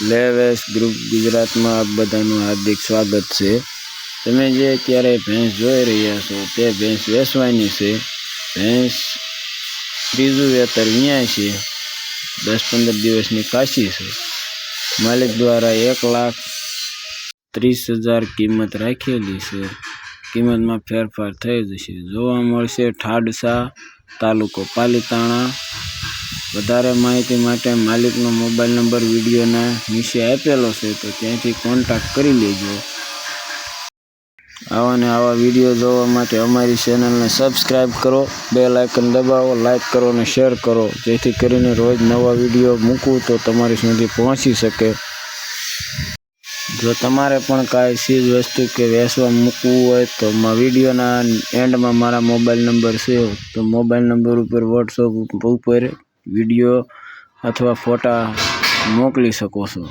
લેવેસ group ગુજરાતમાં આપ બધાનું હાર્દિક સ્વાગત છે. તમે જે અત્યારે ભેંસ જોઈ રહ્યા છો, તે ભેંસ વેચવાની છે. ભેંસ ત્રીજું વેતર વ્યાય છે. દસ પંદર દિવસની કાશી છે. માલિક દ્વારા એક લાખ ત્રીસ હજાર કિંમત રાખેલી છે. કિંમતમાં ફેરફાર થઈ જશે. જોવા મળશે ઠાડસા તાલુકો પાલીતાણા વધારે માહિતી માટે માલિકનો મોબાઈલ નંબર વિડીયોના નીચે આપેલો છે, તો ત્યાંથી કોન્ટેક્ટ કરી લેજો. આવા ને આવા વીડિયો જોવા માટે અમારી ચેનલને સબસ્ક્રાઈબ કરો બે લાઇકન દબાવો લાઇક કરો અને શેર કરો, જેથી કરીને રોજ નવા વીડિયો મૂકું તો તમારી સુધી પહોંચી શકે. જો તમારે પણ કાંઈ ચીજ વસ્તુ કે વેચવા મૂકવું હોય તો વિડીયોના એન્ડમાં મારા મોબાઈલ નંબર છે, તો મોબાઈલ નંબર ઉપર વોટ્સઅપ ઉપર વીડિયો અથવા ફોટા મોકલી શકો છો.